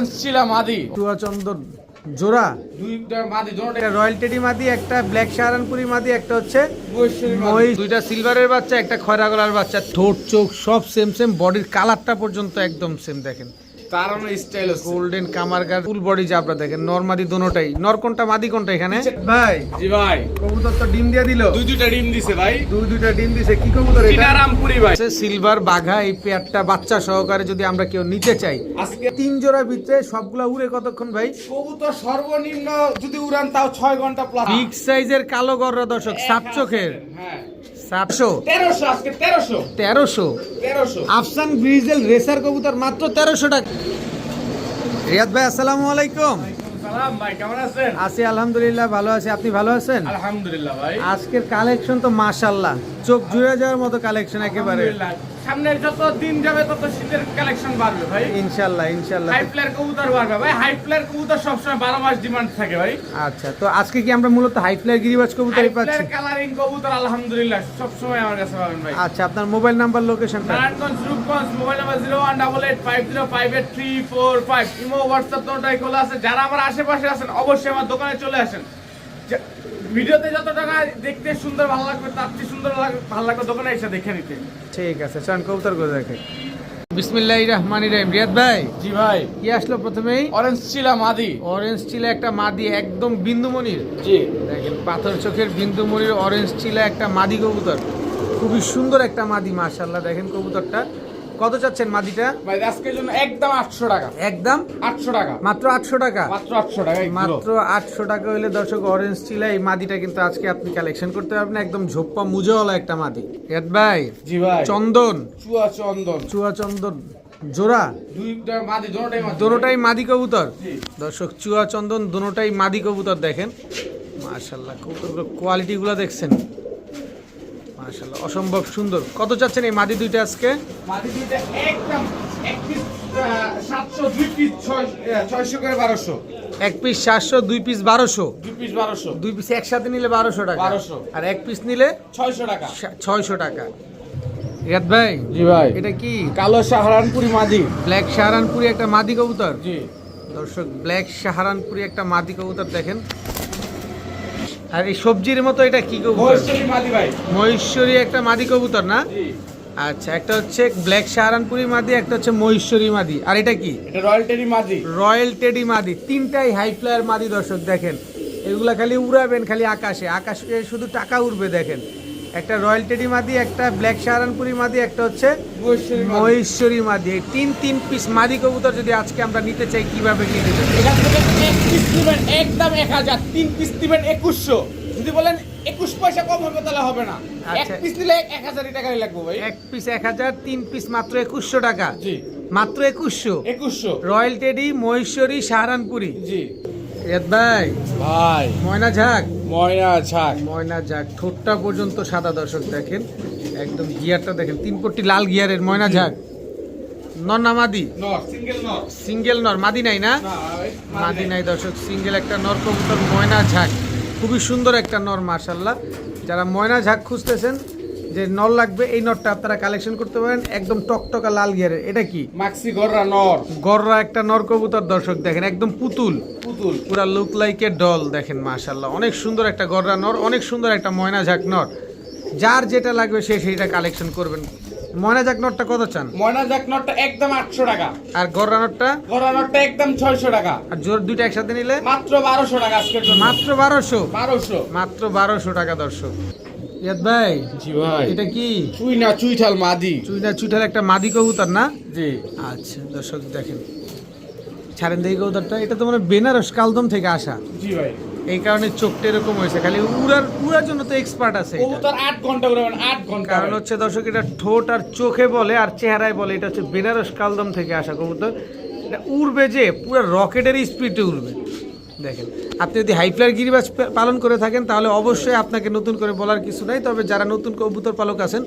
Orange চিলা মাদি। চুয়াচন্দন জোড়া। দুইটা মাদি দুটোটা রয়্যাল টেডি মাদি একটা ব্ল্যাক সাহারানপুরি মাদি একটা হচ্ছে দুইটা সিলভারের বাচ্চা একটা খয়রা গলার বাচ্চা। ঠোঁট চোখ সব সেম সেম বডির কালারটা পর্যন্ত একদম সেম দেখেন। স্টাইল গোল্ডেন কামারগার ফুল বডি জাবরা দেখেন নর মাদি দোনোটাই নর কোনটা মাদি কোনটা এখানে? ভাই জি ভাই। কবুতর তো ডিম দিয়ে দিল। দুই দুইটা ডিম দিছে ভাই। দুই দুইটা ডিম দিছে কি কবুতর এটা? চিনারামপুরি ভাই। সিলভার বাঘা এই পেয়ারটা বাচ্চা সহকারে যদি আমরা কেউ নিতে চাই। আজকে তিন জোড়া ভিতরে সবগুলা উড়ে কতক্ষণ ভাই? কবুতর সর্বনিম্ন যদি উড়ান তাও ছয় ঘণ্টা প্লাস বিগ সাইজের কালো গররা দর্শক সাত চোখের। হ্যাঁ। সাতশো। তেরোশো আজকে তেরোশো। তেরোশো। তেরোশো। আফসান গ্রিজেল রেসার কবুতর মাত্র তেরোশো টাকা। রিয়াদ ভাই আসসালামু আলাইকুম। আছি আলহামদুলিল্লাহ ভালো আছি। আপনি ভালো আছেন? আলহামদুলিল্লাহ ভাই। আজকের কালেকশন তো মাশাল্লাহ চোখ জুড়ে যাওয়ার মতো কালেকশন একেবারে। সামনের যত দিন যাবে তত শীতের কালেকশন বাড়বে ভাই। ইনশাল্লাহ ইনশাল্লাহ। হাই প্লেয়ার কবুতর বাড়বে ভাই। হাই প্লেয়ার কবুতর সবসময় বারো মাস ডিমান্ড থাকে ভাই। আচ্ছা তো আজকে কি আমরা মূলত হাই ফ্লায়ার গিরিবাজ কবুতরই পাচ্ছি? কালারিং কবুতর আলহামদুলিল্লাহ সবসময় আমার কাছে পাবেন ভাই। আচ্ছা আপনার মোবাইল নাম্বার লোকেশনটা Narayanganj Rupganj mobile number zero one double eight five zero five eight three four five imo WhatsApp তোটাই খোলা আছে। যারা আমার আশেপাশে আছেন অবশ্যই আমার দোকানে চলে আসেন। ভিডিওতে যত টাকা দেখতে সুন্দর ভালো লাগবে তার চেয়ে সুন্দর ভালো লাগবে দোকানে এসে দেখে নিতে। ঠিক আছে চল কবুতর করে দেখে। বিসমিল্লাহ রহমান রহিম। রিয়াদ ভাই? জি ভাই। কি আসলো প্রথমেই? অরেঞ্জ চিলা মাদি। অরেঞ্জ চিলা একটা মাদি একদম বিন্দুমণির জি। দেখেন পাথর চোখের বিন্দুমণির অরেঞ্জ চিলা একটা মাদি কবুতর। খুবই সুন্দর একটা মাদি মাশাল্লাহ দেখেন কবুতরটা। কত চাচ্ছেন মাদিটা? ভাই আজকের জন্য একদম আটশো টাকা। একদম? আটশো টাকা। মাত্র আটশো টাকা? মাত্র আটশো টাকা এই মাত্র আটশো টাকা হইলে দর্শক অরেঞ্জ চিলা এই মাদিটা কিন্তু আজকে আপনি কালেকশন করতে পারবেন একদম ঝোপ্পা মুজওয়ালা একটা মাদি। রিয়াদ ভাই জি ভাই। চন্দন। চুয়া চন্দন। চুয়া চন্দন। জোড়া? দোনোটাই মাদি কবুতর? জি। দর্শক চুয়া চন্দন দোনোটাই মাদি কবুতর দেখেন। মাশাল্লাহ কবুতর কোয়ালিটিগুলো দেখছেন। মাশাল্লাহ অসম্ভব সুন্দর। কত চাচ্ছেন এই মাদি দুইটা আজকে? মাদি দুইটা একদম এক পিস সাতশো দুই পিস ছয় ছয়শো করে বারোশো। এক পিস সাতশো দুই পিস বারোশো। দুই পিস বারোশো। দুই পিস একসাথে নিলে বারোশো টাকা। 1200 আর এক পিস নিলে ছয়শো টাকা। ছয়শো টাকা। রিয়াদ ভাই জি ভাই। এটা কি? কালো সাহারানপুরি মাদি। ব্ল্যাক সাহারানপুরি একটা মাদি কবুতর? জি। দর্শক ব্ল্যাক সাহারানপুরি একটা মাদি কবুতর দেখেন। আর এই সবজির মতো এটা কি কবুতর? মহেশ্বরী একটা মাদি কবুতর না? আচ্ছা একটা হচ্ছে ব্ল্যাক সাহারানপুরি মাদি একটা হচ্ছে মহেশ্বরী মাদি। আর এটা কি? রয়্যাল মাদি। রয়্যাল টেডি মাদি তিনটাই হাই ফ্লায়ার মাদি দর্শক দেখেন। এগুলা খালি উড়াবেন খালি আকাশে আকাশে শুধু টাকা উড়বে দেখেন। একটা রয়্যাল টেডি মাদি একটা ব্ল্যাক সাহারানপুরি মাদি একটা হচ্ছে মহেশ্বরী মাদি। এই তিন তিন পিস মাদি কবুতর যদি আজকে আমরা নিতে চাই কীভাবে কি দিতে একদম এক হাজার তিন পিস দিবেন একুশশো। যদি বলেন একুশ পয়সা কম হবে তাহলে হবে না। এক আচ্ছা। পিস দিলে এক হাজারই টাকাই লাগবে ভাই। এক পিস এক হাজার তিন পিস মাত্র একুশশো টাকা। জি। মাত্র একুশশো। একুশশো। রয়্যাল টেডি মহেশ্বরী সাহারানপুরি। জি। ভাই। ভাই। ময়না ঝাক। ময়না ছাক ময়না ঝাক। ঠোঁটটা পর্যন্ত সাদা দর্শক দেখেন। একদম গিয়ারটা দেখেন। তিন লাল গিয়ারের ময়না ঝাক। নর না মাদি? সিঙ্গেল নর। মাদি নাই না? না মাদি নাই। দর্শক। সিঙ্গেল একটা নর কবুতর ময়না ঝাক। খুবই সুন্দর একটা নর মার্শাল্লাহ যারা ময়না ঝাঁক খুঁজতেছেন যে নর লাগবে এই নরটা আপনারা কালেকশন করতে পারেন। একদম টকটকা লাল গিয়ারের। এটা কি? মাক্সি গররা নর। গররা একটা নর কবুতর দর্শক দেখেন। একদম পুতুল। পুতুল। পুরা লুক লাইক ডল দেখেন মাশাল্লাহ অনেক সুন্দর একটা গররা নর অনেক সুন্দর একটা ময়না ঝাক নর। যার যেটা লাগবে সে সেইটা কালেকশন করবেন। ময়না ঝাক নরটা কত চান? ময়না জাক নটটা একদম আটশো টাকা। আর গররা নরটা? গররা নটটা একদম ছয়শো টাকা। আর জোর দুইটা একসাথে নিলে? মাত্র বারোশো টাকা আজকের জন্য। মাত্র বারোশো? বারোশো। মাত্র বারোশো টাকা দর্শক। ইয়াদ ভাই? জি ভাই। এটা কি? চুই না চুইঠাল মাদি। চুইনা চুইটার একটা মাদি কবুতর না? জি। আচ্ছা দর্শক দেখেন। ছাড়েন দেখি কবুতরটা এটা তো মানে বেনারস কালদম থেকে আসা। জি ভাই। এই কারণে চোখটা এরকম হয়েছে খালি উড়ার উড়ার জন্য তো এক্সপার্ট আছে। কবুতর আট ঘণ্টা উড়াবেন আট ঘণ্টা। কারণ হচ্ছে দর্শক এটা ঠোঁট আর চোখে বলে আর চেহারায় বলে এটা হচ্ছে বেনারস কালদম থেকে আসা কবুতর। এটা উড়বে যে পুরো রকেটের স্পিডে উড়বে। দেখেন আপনি যদি হাইফ্লার গিরিবাজ পালন করে থাকেন তাহলে অবশ্যই আপনাকে নতুন করে বলার কিছু নাই। তবে যারা নতুন কবুতর পালক আছেন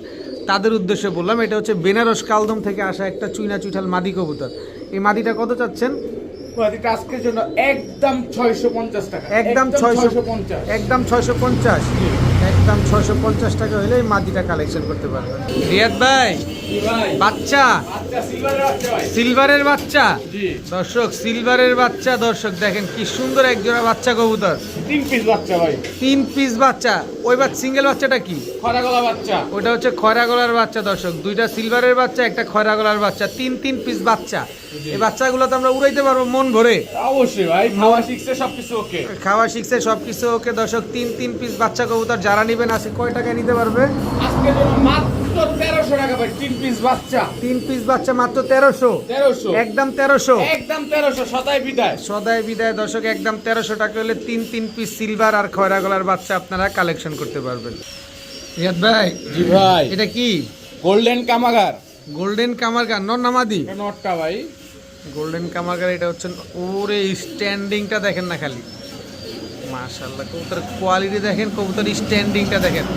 তাদের উদ্দেশ্যে বললাম এটা হচ্ছে বেনারস কালদম থেকে আসা একটা চুইনা চুইঠাল মাদি কবুতর। এই মাদিটা কত চাচ্ছেন? মাদিটা আজকের জন্য একদম ছয়শো পঞ্চাশ টাকা। একদম ছয়শো পঞ্চাশ। একদম ছয়শো পঞ্চাশ। একদম ছয়শো পঞ্চাশ টাকা হলে মাদিটা কালেকশন করতে পারবেন। রিয়াদ ভাই বাচ্চা? সিলভারের বাচ্চা? দর্শক সিলভারের বাচ্চা দর্শক দেখেন কি সুন্দর এক জোড়া বাচ্চা কবুতর। তিন পিস বাচ্চা ভাই। তিন পিস বাচ্চা। ওই বা সিঙ্গেল বাচ্চাটা কি? খরাগলা বাচ্চা। ওটা হচ্ছে খয়রা গলার বাচ্চা দর্শক। দুইটা সিলভারের বাচ্চা একটা খয়রা গলার বাচ্চা। তিন তিন পিস বাচ্চা। এই বাচ্চাগুলো তো আমরা উড়াইতে পারব মন ভরে। অবশ্যই ভাই খাওয়া শিখছে সবকিছু ওকে। খাওয়া শিখছে সব কিছু ওকে। দর্শক তিন তিন পিস বাচ্চা কবুতর যারা নেবেন আজকে কয় টাকায় নিতে পারবে? আজকে জন্য মাত্র তেরোশো টাকা ভাই তিন পিস বাচ্চা। তিন পিস বাচ্চা মাত্র একদম একদম সদাই বিদায়। সদায় বিদায় দর্শক একদম টাকা হলে তিন তিন পিস সিলভার আর খয়রা গলার বাচ্চা আপনারা কালেকশন করতে পারবেন। রিয়াদ ভাই জি ভাই। এটা কি? গোল্ডেন কামাগার গোল্ডেন কামারগা নন নামাদি? নটটা ভাই। গোল্ডেন কামারগার এটা হচ্ছে ওরে স্ট্যান্ডিংটা দেখেন না খালি। মাশাল্লাহ কবুতর কোয়ালিটি দেখেন কবুতর স্ট্যান্ডিংটা দেখেন।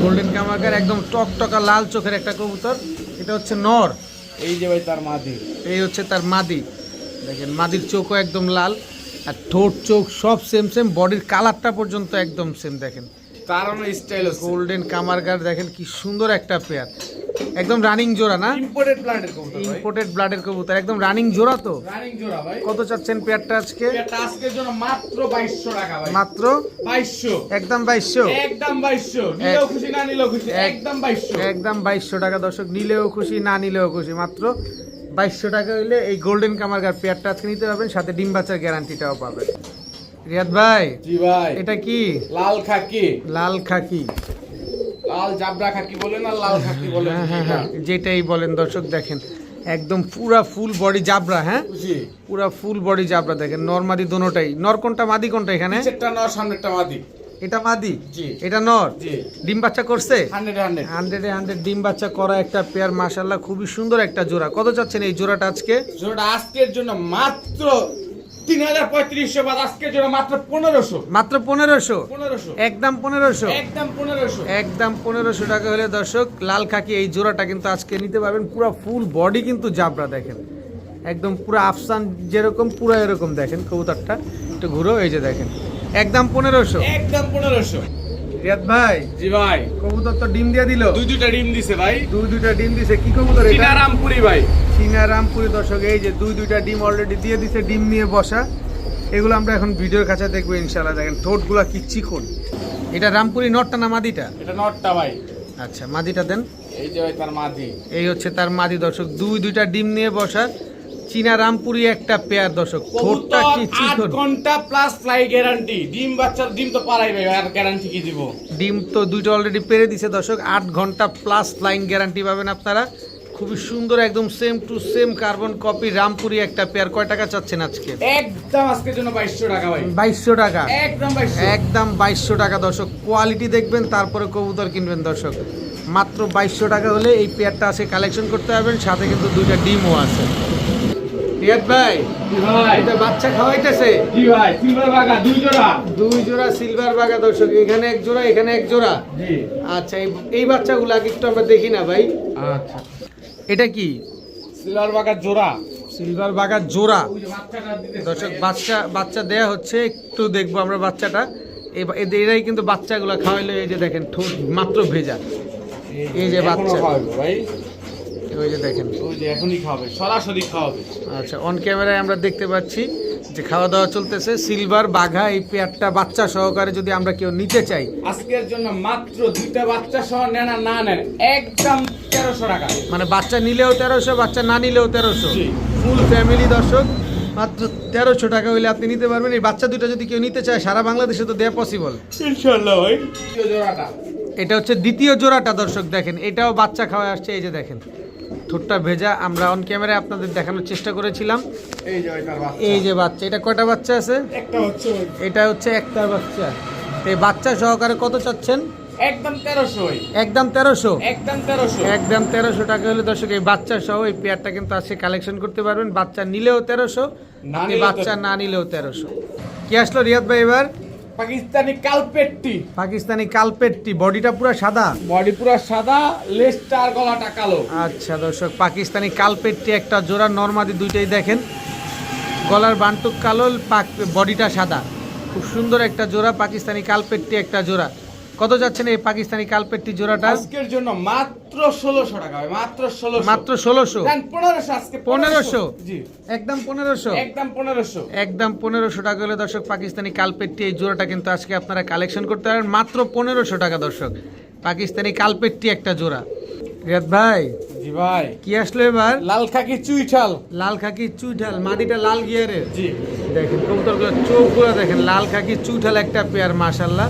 গোল্ডেন কামারগার একদম টকটকা লাল চোখের একটা কবুতর। এটা হচ্ছে নর। এই যে ভাই তার মাদি। এই হচ্ছে তার মাদি। দেখেন মাদির চোখও একদম লাল আর ঠোঁট চোখ সব সেম সেম বডির কালারটা পর্যন্ত একদম সেম দেখেন। তার অনেক স্টাইল গোল্ডেন কামারগার দেখেন কি সুন্দর একটা পেয়ার একদম রানিং জোড়া না? ইম্পোর্টেড প্ল্যান্টের কবুতর ইম্পোর্টেড ব্লাডের কবুতর একদম রানিং জোড়া তো? রানিং জোড়া ভাই। কত চাচ্ছেন পেয়ারটা আজকে? এটা আজকের জন্য মাত্র বাইশশো টাকা ভাই। মাত্র? বাইশশো। একদম বাইশশো? একদম বাইশশো। নিলেও খুশি না নিলেও খুশি? একদম বাইশশো। একদম বাইশশো টাকা দর্শক। নিলেও খুশি না নিলেও খুশি মাত্র বাইশশো টাকা হইলে এই গোল্ডেন কামারগার পেয়ারটা আজকে নিতে পারবেন সাথে ডিম বাচ্চার গ্যারান্টিটাও পাবেন। রিয়াদ ভাই জি ভাই। এটা কি? লাল খাকি। লাল খাকি। লাল জাবরা খাকি বলেন আর লাল খাকি বলেন। হ্যাঁ হ্যাঁ হ্যাঁ যেটাই বলেন দর্শক দেখেন একদম পুরা ফুল বডি জাবরা হ্যাঁ? জি। পুরা ফুল বডি জাবরা দেখেন নর মাদি দোনোটাই। নর কোনটা মাদি কোনটা এখানে? নর সামনেরটা মাদি। এটা মাদি? এটা নর? ডিম বাচ্চা করছে? Hundred hundred. ডিম বাচ্চা করা একটা পেয়ার মাশাল্লাহ খুবই সুন্দর একটা জোড়া। কত চাচ্ছেন এই জোড়াটা আজকে? জোড়াটা আজকের জন্য মাত্র তিন হাজার পঁয়ত্রিশশো বাদ আজকের জন্য মাত্র পনেরোশো। মাত্র পনেরোশো? পনেরোশো। একদম পনেরোশো? একদম পনেরোশো। একদম পনেরোশো টাকা হলে দর্শক লাল খাকি এই জোড়াটা কিন্তু আজকে নিতে পারবেন। পুরো ফুল বডি কিন্তু জাবরা দেখেন। একদম পুরো আফসান যেরকম পুরো এরকম দেখেন। কবুতরটা একটু ঘুরো এই যে দেখেন। একদম পনেরোশো। একদম পনেরোশো। রিয়াদ ভাই জি ভাই। কবুতর তো ডিম দিয়ে দিল। দুই দুইটা ডিম দিছে ভাই। দুই দুইটা ডিম দিছে কি কবুতর এটা? চিনারামপুরি ভাই। চীনা রামপুরি দর্শক এই যে দুই দুইটা ডিম অলরেডি দিয়ে দিছে ডিম নিয়ে বসা। এগুলো আমরা এখন ভিডিওর কাছে দেখব ইনশাল্লাহ দেখেন ঠোঁটগুলো কি চিকন। এটা রামপুরি নটটা না মাদিটা? এটা নটটা ভাই। আচ্ছা মাদিটা দেন। এই যে ভাই তার মাদি। এই হচ্ছে তার মাদি দর্শক দুই দুইটা ডিম নিয়ে বসা চীনা রামপুরি একটা পেয়ার দর্শক। ঠোঁটটা কি চিকন ঘণ্টা প্লাস ফ্লাই গ্যারান্টি ডিম বাচ্চার ডিম তো পারাই ভাই আর গ্যারান্টি কি দিব? ডিম তো দুইটা অলরেডি পেরে দিছে দর্শক। আট ঘণ্টা প্লাস ফ্লাইং গ্যারান্টি পাবেন আপনারা। খুবই সুন্দর একদম same to same carbon copy Rampuri একটা পেয়ার। কয় টাকা চাচ্ছেন আজকে? একদম আজকের জন্য বাইশশো টাকা ভাই। বাইশশো টাকা? একদম বাইশশো। একদম বাইশশো টাকা দর্শক। কোয়ালিটি দেখবেন তারপরে কবুতর কিনবেন দর্শক। মাত্র বাইশশো টাকা হলে এই পেয়ারটা আছে কালেকশন করতে পারবেন। সাথে কিন্তু দুইটা ডিমও আছে। রিয়াদ ভাই এটা বাচ্চা খাওয়াইতেছে? জি ভাই সিলভার বাগা দুই জোড়া। দুই জোড়া সিলভার বাগা দর্শক এখানে এক জোড়া এখানে এক জোড়া। জি। আচ্ছা এই এই বাচ্চাগুলো আগে একটু আমরা দেখি না ভাই। আচ্ছা। এটা কি? সিলভার বাগা জোড়া। সিলভার জোড়া। দর্শক বাচ্চা বাচ্চা দেয়া হচ্ছে একটু দেখব আমরা বাচ্চাটা। এদের- এরাই কিন্তু বাচ্চাগুলো খাওয়াইলে এই যে দেখেন ঠোঁট মাত্র ভেজা। এই যে বাচ্চা। ভাই। ওই যে দেখেন। ওই যে এখনই খাওয়াবে সরাসরি খাওয়াবে। আচ্ছা অন ক্যামেরায় আমরা দেখতে পাচ্ছি যে খাওয়া দাওয়া চলতেছে। সিলভার বাঘা এই পেয়ারটা বাচ্চা সহকারে যদি আমরা কেউ নিতে চাই। আজকের জন্য মাত্র দুইটা বাচ্চা সহ নেন না নেন একদম তেরোশো টাকা। মানে বাচ্চা নিলেও তেরোশো বাচ্চা না নিলেও তেরোশো। ফুল ফ্যামিলি দর্শক মাত্র তেরোশো টাকা হইলে আপনি নিতে পারবেন। এই বাচ্চা দুটো যদি কেউ নিতে চায় সারা বাংলাদেশে তো দেয়া পসিবল ইনশাল্লাহ ভাই। এটা হচ্ছে দ্বিতীয় জোড়াটা দর্শক দেখেন। এটাও বাচ্চা খাওয়া আসছে এই যে দেখেন। ঠোঁটটা ভেজা আমরা অন ক্যামেরায় আপনাদের দেখানোর চেষ্টা করেছিলাম। এই যে বাচ্চা। এটা কয়টা বাচ্চা আছে? একটা এটা হচ্ছে একটার বাচ্চা। এই বাচ্চা সহকারে কত চাচ্ছেন? একদম তেরোশো একদম তেরোশো? একদম তেরোশো। একদম তেরোশো টাকা হলে দর্শক এই বাচ্চা সহ এই পেয়ারটা কিন্তু আজকে কালেকশন করতে পারবেন। বাচ্চা নিলেও তেরোশো বাচ্চা না নিলেও তেরোশো। কি আসলো রিয়াদ ভাই এবার? পাকিস্তানি কালপেটটি। পাকিস্তানি কালপেটটি বডিটা পুরো সাদা? বডি পুরো সাদা লেজটা আর গলাটা কালো। আচ্ছা দর্শক পাকিস্তানি কালপেটটি একটা জোড়া নর্মাদি দুইটাই দেখেন। গলার বান্টুক কালো পাক বডিটা সাদা। খুব সুন্দর একটা জোড়া পাকিস্তানি কালপেটটি একটা জোড়া। কত যাচ্ছেন এই পাকিস্তানি কালপেট্টি জোড়াটা আজকের জন্য মাত্র ষোলোশো টাকা ভাই মাত্র ষোলোশো। মাত্র ষোলোশো? পনেরোশো আজকে 1500 জি। একদম পনেরোশো? একদম পনেরোশো। একদম পনেরোশো টাকা হলে দর্শক পাকিস্তানি কালপেট্টি এই জোড়াটা কিন্তু আজকে আপনারা কালেকশন করতে পারেন। মাত্র পনেরোশো টাকা দর্শক পাকিস্তানি কালপেট্টি একটা জোড়া। রিয়াদ ভাই জি ভাই। কি আসলো এবার? লাল খাকি চুইঠাল। লাল খাকি চুইঠাল মাটিটা লাল গিয়ারের। জি। দেখেন কবুতরগুলো চোখগুলো দেখেন লাল খাকি চুইঠাল একটা পেয়ার মাশাল্লাহ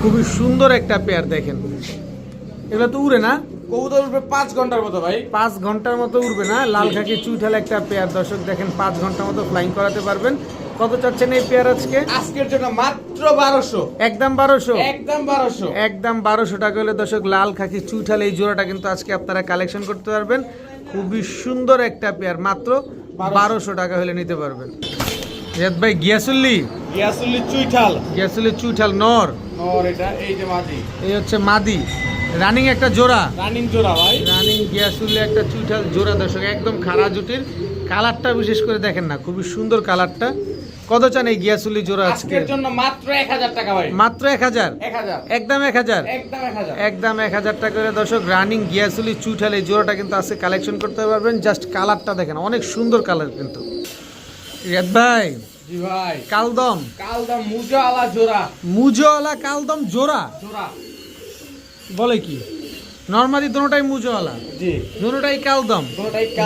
খুবই সুন্দর একটা পেয়ার দেখেন। এগুলো তো উড়ে না? কবুতর উঠবে পাঁচ ঘণ্টার মতো ভাই। পাঁচ ঘণ্টার মতো উড়বে না? লাল খাকি চুইঠাল একটা পেয়ার দর্শক দেখেন পাঁচ ঘণ্টার মতো ফ্লাইং করাতে পারবেন। কত চাচ্ছেন এই পেয়ার আজকে? আজকের জন্য মাত্র বারোশো। একদম বারোশো। একদম বারোশো। একদম বারোশো টাকা হলে দর্শক লাল খাকি চুইঠাল এই জোড়াটা কিন্তু আজকে আপনারা কালেকশন করতে পারবেন। খুবই সুন্দর একটা পেয়ার মাত্র বারোশো টাকা হলে নিতে পারবেন। রিয়াদ ভাই গিয়াসুল্লি? গিয়াসুল্লি চুইঠাল। গিয়াসুল্লি চুইঠাল নর। নর এটা এই যে মাদি। এই হচ্ছে মাদি। রানিং একটা জোড়া। রানিং জোড়া ভাই। রানিং গিয়াসুল্লি একটা চুইঠাল জোড়া দর্শক একদম খাড়া জুটির। কালারটা বিশেষ করে দেখেন না খুবই সুন্দর কালারটা। কত চান এই গিয়াসুল্লি জোড়া আজকে? আজকের জন্য মাত্র এক হাজার টাকা ভাই। মাত্র এক হাজার? একদম এক হাজার? একদম এক হাজার। একদম এক হাজার টাকা করে দর্শক রানিং গিয়াসুলি চুইঠাল এই জোড়াটা কিন্তু আজকে কালেকশন করতে পারবেন। জাস্ট কালারটা দেখেন অনেক সুন্দর কালার কিন্তু। রিয়াদ ভাই জি ভাই। কালদম। জোড়া। কালদম জোড়া? জোড়া। বলে কি? নর্মালি দুটোটাই মুজোওয়ালা? জি। দুটোটাই কালদম?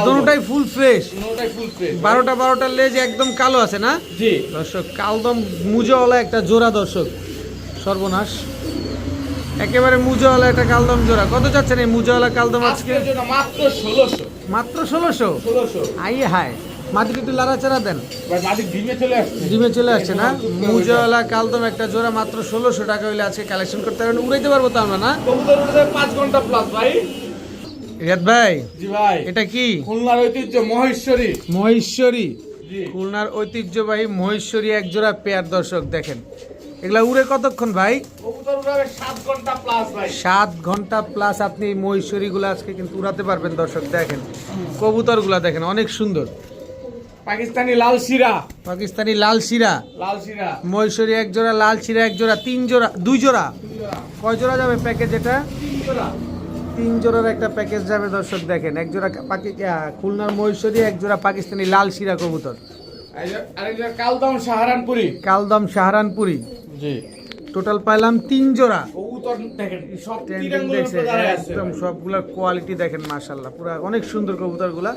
দুটোটাই ফুল ফ্রেশ দুটোটাই ফুল ফ্রেশ বারোটা বারোটার লেজ একদম কালো আছে না? জি। দর্শক কালদম মুজোওয়ালা একটা জোড়া দর্শক। সর্বনাশ। একেবারে মুজোওয়ালা একটা কালদম জোড়া। কত যাচ্ছেন এই মুজোওয়ালা কালদম আজকে? মাত্র ষোলোশো। মাত্র ষোলোশো? ষোলোশো। আই হায়। মাটির একটু লাড়াচাড়া দেন। ডিমে চলে আসছে। না? মুজওয়ালা কালদম একটা জোড়া মাত্র ষোলোশো টাকা হইলে আজকে কালেকশন করতে পারেন। উড়াইতে পারব তো আমরা না? পাঁচ ঘণ্টা প্লাস ভাই। রিয়াদ ভাই জি ভাই। এটা কি? খুলনার ঐতিহ্য মহেশ্বরী। মহেশ্বরী। খুলনার ঐতিহ্যবাহী মহেশ্বরী এক জোড়া পেয়ার দর্শক দেখেন। এগুলা উড়ে কতক্ষণ ভাই? সাত ঘণ্টা প্লাস ভাই। সাত ঘণ্টা প্লাস আপনি মহেশ্বরীগুলো আজকে কিন্তু উড়াতে পারবেন দর্শক দেখেন। কবুতরগুলা দেখেন অনেক সুন্দর। পাকিস্তানি লাল শিরা। পাকিস্তানি লাল শিরা। লাল শিরা। মহেশ্বরী এক জোড়া লাল শিরা এক জোড়া তিন জোড়া দুই জোড়া? কয় জোড়া যাবে প্যাকেজ এটা? তিন জোড়ার একটা প্যাকেজ যাবে দর্শক দেখেন। এক জোড়া পাকি খুলনার মহেশ্বরী এক জোড়া পাকিস্তানি লাল শিরা কবুতর। কালদম সাহারানপুরি কালদম সাহারানপুরি জি। টোটাল পাইলাম তিন জোড়া। আছে। একদম সবগুলোর কোয়ালিটি দেখেন মাশাল্লাহ পুরো অনেক সুন্দর কবুতরগুলা।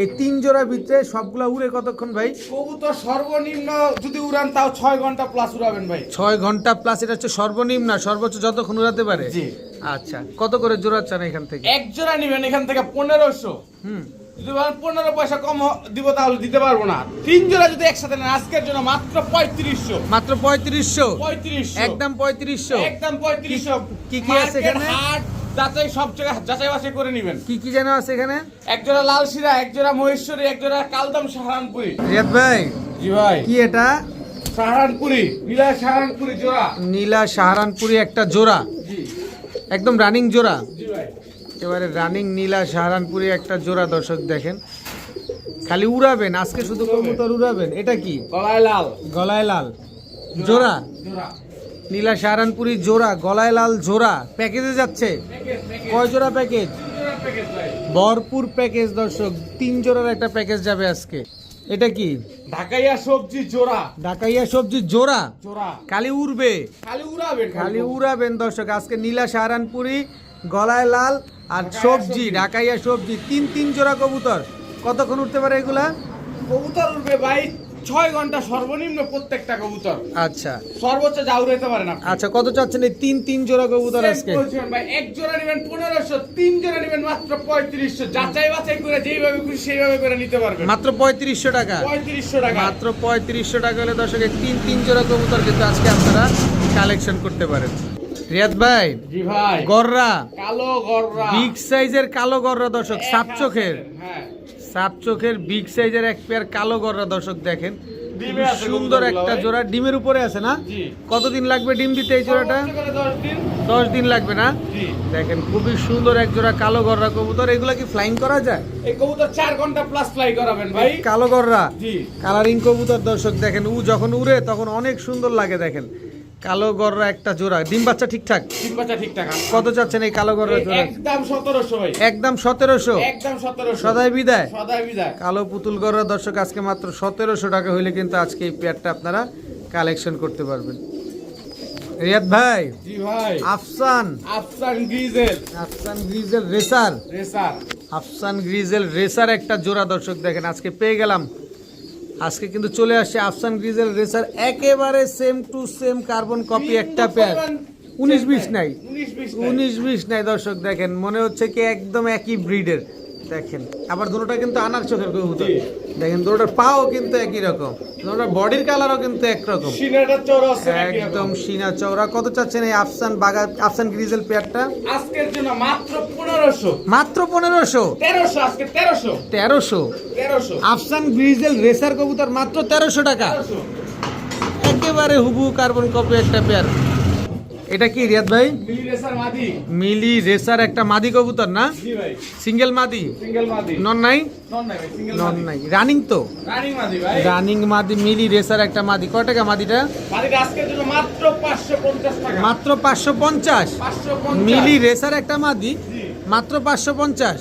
এই তিন জোড়া ভিতরে সবগুলা উড়ে কতক্ষণ ভাই? কবুতর সর্বনিম্ন যদি উড়ান তাও ছয় ঘণ্টা প্লাস উড়াবেন ভাই। ছয় ঘণ্টা প্লাস এটা হচ্ছে সর্বনিম্ন সর্বোচ্চ যতক্ষণ উড়াতে পারে? জি। আচ্ছা কত করে জোড়া চান এখান থেকে? এক জোড়া নিবেন এখান থেকে পনেরোশো। হুম। যদি পনেরো পয়সা কম দিব তাহলে দিতে পারব না। তিন জোড়া যদি একসাথে নেন আজকের জন্য মাত্র পঁয়ত্রিশশো। মাত্র পঁয়ত্রিশশো? পঁয়ত্রিশশো। একদম পঁয়ত্রিশশো? একদম পঁয়ত্রিশশো। কি কি আছে এখানে? হাট যাচাই সব জায়গায় যাচাই বাছাই করে নিবেন। কি কি যেন আছে এখানে? এক জোড়া লাল শিরা এক জোড়া মহেশ্বরী এক জোড়া কালদম সাহারানপুরি। রিয়াদ ভাই জি ভাই। কি এটা? সাহারানপুরি নীলা সাহারানপুরি জোড়া। নীলা সাহারানপুরি একটা জোড়া। জি। একদম রানিং জোড়া। জি ভাই। এবারে রানিং নীলা সাহারানপুরি একটা জোড়া দর্শক দেখেন। খালি উড়াবেন আজকে শুধু কবুতর উড়াবেন। এটা কি? গলায় লাল। গলায় লাল। জোড়া? জোড়া। নীলা সাহারানপুরি জোড়া গলায় লাল জোড়া প্যাকেজে যাচ্ছে? কয় জোড়া প্যাকেজ জোড়া প্যাকেজ ভরপুর প্যাকেজ দর্শক তিন জোড়ার একটা প্যাকেজ যাবে আজকে। এটা কি? ঢাকাইয়া সবজি জোড়া। ঢাকাইয়া সবজি জোড়া? জোড়া। খালি উড়বে? খালি উড়াবেন খালি উড়াবেন। দর্শক। আজকে নীলা সাহারানপুরি গলায় লাল আর সবজি ঢাকাইয়া সবজি। তিন তিন জোড়া কবুতর। কতক্ষণ উঠতে পারে এগুলা? কবুতর উঠবে ভাই ছয় ঘণ্টা সর্বনিম্ন প্রত্যেকটা কবুতর। আচ্ছা। সর্বোচ্চ যা উড়াইতে পারেন আপনি। আচ্ছা কত চাচ্ছেন এই তিন তিন জোড়া কবুতর আজকে? ভাই এক জোড়া নেবেন পনেরোশো তিন জোড়া নেবেন মাত্র পঁয়ত্রিশশো। যাচাই বাছাই করে যেইভাবে খুশি সেইভাবে করে নিতে পারবেন। মাত্র পঁয়ত্রিশশো টাকা? পঁয়ত্রিশশো টাকা। মাত্র পঁয়ত্রিশশো টাকা হলে দর্শক তিন তিন জোড়া কবুতর কিন্তু আজকে আপনারা কালেকশন করতে পারেন। রিয়াদ ভাই জি ভাই। গররা। কালো গররা। বিগ সাইজের কালো গররা দর্শক সাপ চোখের। হ্যাঁ। সাপ চোখের বিগ সাইজের এক পেয়ার কালো গররা দর্শক দেখেন। সুন্দর একটা জোড়া। ডিমের উপরে আছে না? কতদিন লাগবে ডিম দিতে এই জোড়াটা? দশ দিন। লাগবে না? দেখেন খুবই সুন্দর এক জোড়া কালো গররা কবুতর। এগুলা কি ফ্লাইং করা যায়? এই কবুতর চার ঘণ্টা প্লাস ফ্লাই করাবেন ভাই। কালো গররা। কালারিং কবুতর দর্শক দেখেন উ যখন উড়ে তখন অনেক সুন্দর লাগে দেখেন। কালো গররা একটা জোড়া। ডিম বাচ্চা ঠিকঠাক? তিন বাচ্চা ঠিকঠাক কত চাচ্ছেন এই কালো গররা জোড়া একদম সতেরোশো ভাই। একদম সতেরোশো? একদম সতেরোশো। সদাই বিদায়? সদাই বিদায়। কালো পুতুল গররা দর্শক আজকে মাত্র সতেরোশো টাকা হইলে কিন্তু আজকে এই পেয়ারটা আপনারা কালেকশন করতে পারবেন। রিয়াদ ভাই জি ভাই। Afsan. Afsan grizzle. Afsan grizzle racer. Racer. Afsan grizzle racer একটা জোড়া দর্শক দেখেন আজকে পেয়ে গেলাম আজকে কিন্তু চলে আসছে আফসান গ্রিজেল রেসার একেবারে same to same carbon copy একটা প্যাক উনিশ বিশ নাই। উনিশ বিশ নাই। দর্শক দেখেন মনে হচ্ছে কি একদম একই ব্রিডের দেখেন আবার দুটোটা কিন্তু আনার চোখের কবুতর জি। দেখেন দুটোটার পাও কিন্তু একই রকম। দুটোটার বডির কালারও কিন্তু একরকম। একদম সিনা চওড়া। কত চাচ্ছেন এই আফসান বাগা আফসান গ্রিজেল পেয়ারটা? আজকের জন্য মাত্র পনেরোশো। মাত্র পনেরোশো? তেরোশো আজকে তেরোশো। তেরোশো? তেরোশো। আফসান গ্রিজেল রেসার কবুতর মাত্র তেরোশো টাকা। একেবারে হুবু কার্বন কপি একটা পেয়ার। এটা কি রিয়াদ ভাই? মিলি রেসার একটা মাদি কবুতর না? সিঙ্গেল মাদি? নন নাই? নন নাই রানিং তো? রানিং মাদি মিলি রেসার একটা মাদি। কয় টাকা মাদিটা? মাত্র পাঁচশো পঞ্চাশ মিলি রেসার একটা মাদি? মাত্র পাঁচশো পঞ্চাশ।